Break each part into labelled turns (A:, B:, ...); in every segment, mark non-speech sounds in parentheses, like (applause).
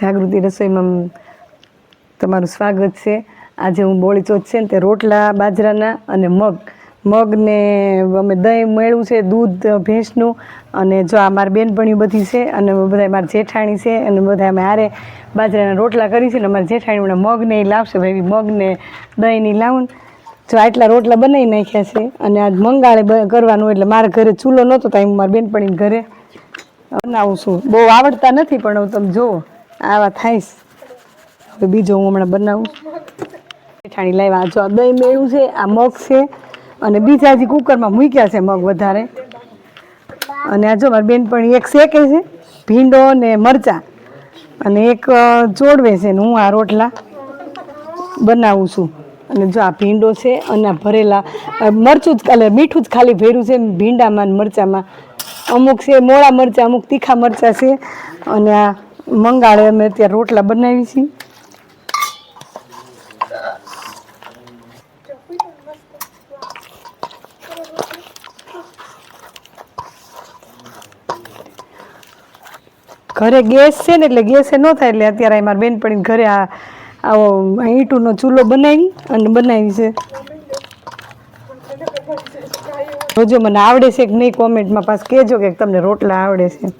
A: જાગૃતિ રસોઈમાં તમારું સ્વાગત છે. આજે હું બોળી ચોથ છે ને તે રોટલા, બાજરાના અને મગ. મગને અમે દહીં મેળવું છે, દૂધ, ભેંસનું. અને જો આ મારી બેનપણીઓ બધી છે અને બધા મારી જેઠાણી છે અને બધા અમે હારે બાજરાના રોટલા કરી છે ને અમારી જેઠાણી મને મગને એ લાવશે, ભાઈ મગને દહીંની લાવું જો આટલા રોટલા બનાવી નાખ્યા છે અને આજ મંગાળે કરવાનું એટલે મારા ઘરે ચૂલો નહોતો ત્યાં મારી બેનપણીને ઘરે બનાવું છું. બહુ આવડતા નથી પણ તમે જુઓ. આવા છે. હવે બીજો હું હમણાં બનાવું. પેઠાણી લાવ્યા. જો આ દહીં મેળું છે, આ મગ છે, અને બીજા હજી કુકરમાં મૂક્યા છે મગ વધારે. અને આ જો મારી બેનપણી એક શેકે છે, ભીંડો ને મરચાં. અને એક ચોડવે છે ને હું આ રોટલા બનાવું છું. અને જો આ ભીંડો છે અને આ ભરેલા મરચું જ એટલે મીઠું જ ખાલી ભેરું છે ભીંડામાં ને મરચાંમાં. અમુક છે મોળા મરચાં, અમુક તીખા મરચાં છે. અને આ મંગાળે અમે અત્યારે રોટલા બનાવી છીએ. ઘરે ગેસ છે ને, એટલે ગેસે ન થાય, એટલે અત્યારે મારા બેનપણી ઘરે આ, આવો ઈંટુનો ચૂલો બનાવી અને બનાવી છે. જોજો મને આવડે છે કે નહીં કોમેન્ટમાં પાછ કહેજો કે તમને રોટલા આવડે છે.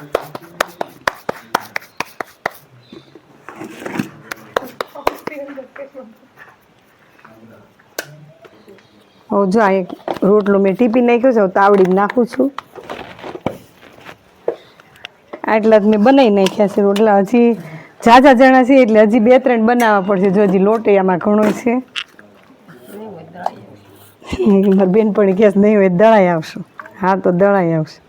A: હવે જો એક રોટલો મેં ટીપી નાખ્યો છે તાવડી નાખું છું. આટલા જ મેં બનાવી નાખ્યા છે રોટલા. હજી ઝાઝા જણા છે એટલે હજી બે ત્રણ બનાવવા પડશે જો હજી લોટે આમાં ઘણો છે. મારી બેનપણી કહે છે, નહીં હોય દળાઈ આવશું. હા તો દળાઈ આવશે.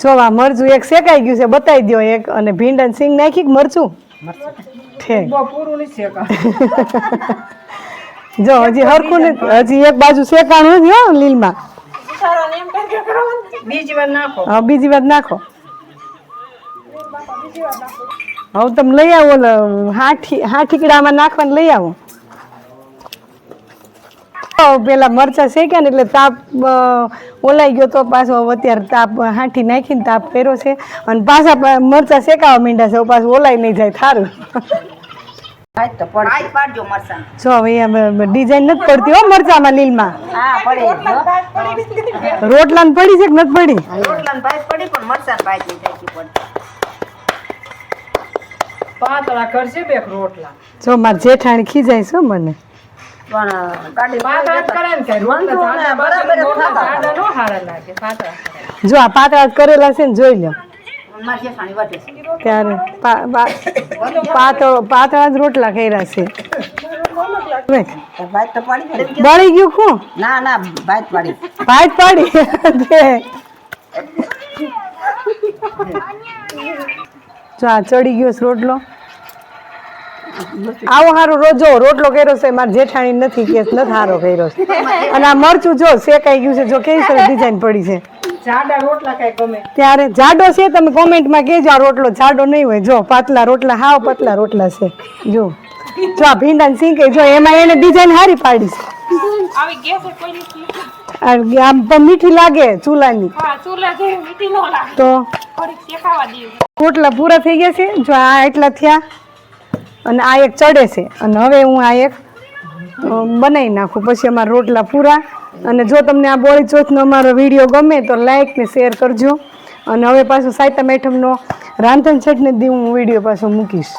A: જો આ મરચું એક શેકાઈ ગયું છે, બતાવી દો એક. અને ભીંડ અને સિંગ નાખી મરચું? (laughs) જો, હજી હરખું ને હજી એક બાજુ શેકાણું હો, લીલમાં.
B: બીજી વાર
A: હા, બીજી વાત નાખો. હવે તમે લઈ આવો હાઠી હાઠીકડામાં નાખવાનું લઈ આવો. પેલા મરચા શેક્યા ને એટલે તાપ ઓલાઈ ગયો તો પાછો અત્યારે તાપ હાંઠી નાખીને તાપ કર્યો છે. અને પાછા મરચા શેકાવા માંડ્યા છે પાછું ઓલાઈ નહીં જાય થારું.
B: આજ તો પડ આજ પાડજો મરસાં
A: જો ડિઝાઇન નથી પડતી હો મરચામાં લીલમાં.
B: રોટલા પડે
A: પડી છે કે નથી પડી?
C: પાતળા કરશે બે રોટલા.
A: જો મારા જેઠાણી ખીજાય છે મને.
B: પણ
C: પાતળા જ
A: આ પાતળા કરેલા છે ને જોઈ લો. ત્યારે પાતળો પાતળા જ રોટલા કર્યા છે. બળી ગયું શું
B: ના ના ભાઈ પાડી.
A: ભાત પાડી. જો આ ચડી ગયો છે રોટલો. આવો હારો રોજો રોટલો કર્યો છે મારા જેઠાણી નથી કે નથી હારો કર્યો છે. અને આ મરચું જો શેકાઈ ગયું છે જો કેવી સરસ ડિઝાઇન પડી છે.
C: જાડા રોટલા કઈ ગમે.
A: ત્યારે જાડો છે તમે કોમેન્ટમાં કહેજો આ રોટલો જાડો નહીં હોય. જો પાતલા રોટલા હાવ પાતલા રોટલા છે. જો જો આ ભીંડા સિંહ જો એમાં એને ડિઝાઇન સારી પાડી છે. આમ પણ મીઠી લાગે ચૂલાની.
C: હા ચૂલા જેવી મીઠી નો લાગે.
A: તો? રોટલા પૂરા થઈ ગયા છે? જો આ એટલા થયા. અને આ એક ચડે છે. અને હવે હું આ એક બનાવી નાખું. પછી અમારા રોટલા પૂરા. અને જો તમને આ બોળી ચોથનો અમારો વીડિયો ગમે તો લાઇક ને શેર કરજો. અને હવે પાછું સાયતા મેઠમનો રાંધણ છઠને દી હું વીડિયો પાછો મૂકીશ.